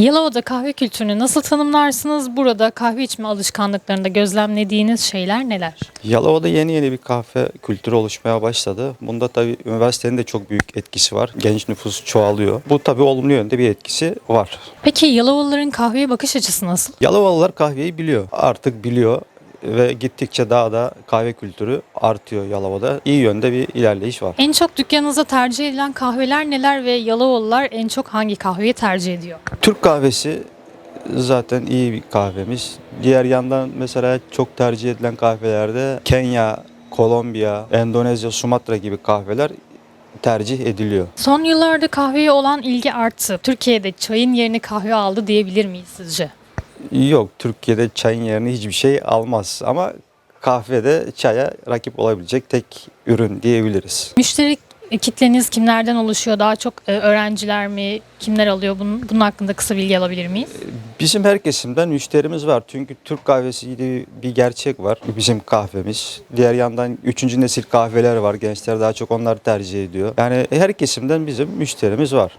Yalova'da kahve kültürünü nasıl tanımlarsınız? Burada kahve içme alışkanlıklarında gözlemlediğiniz şeyler neler? Yalova'da yeni yeni bir kahve kültürü oluşmaya başladı. Bunda tabii üniversitenin de çok büyük etkisi var. Genç nüfus çoğalıyor. Bu tabii olumlu yönde bir etkisi var. Peki Yalovalıların kahveye bakış açısı nasıl? Yalovalılar kahveyi biliyor. Artık biliyor ve gittikçe daha da kahve kültürü artıyor Yalova'da. İyi yönde bir ilerleyiş var. En çok dükkanınızda tercih edilen kahveler neler ve Yalovalılar en çok hangi kahveyi tercih ediyor? Türk kahvesi zaten iyi bir kahvemiz. Diğer yandan mesela çok tercih edilen kahvelerde Kenya, Kolombiya, Endonezya, Sumatra gibi kahveler tercih ediliyor. Son yıllarda kahveye olan ilgi arttı. Türkiye'de çayın yerini kahve aldı diyebilir miyiz sizce? Yok Türkiye'de çayın yerini hiçbir şey almaz ama kahvede çaya rakip olabilecek tek ürün diyebiliriz. Müşteri kitleniz kimlerden oluşuyor? Daha çok e, öğrenciler mi? Kimler alıyor? Bunun, bunun hakkında kısa bilgi alabilir miyiz? Bizim her kesimden müşterimiz var. Çünkü Türk kahvesi diye bir gerçek var. Bizim kahvemiz. Diğer yandan üçüncü nesil kahveler var. Gençler daha çok onları tercih ediyor. Yani her kesimden bizim müşterimiz var.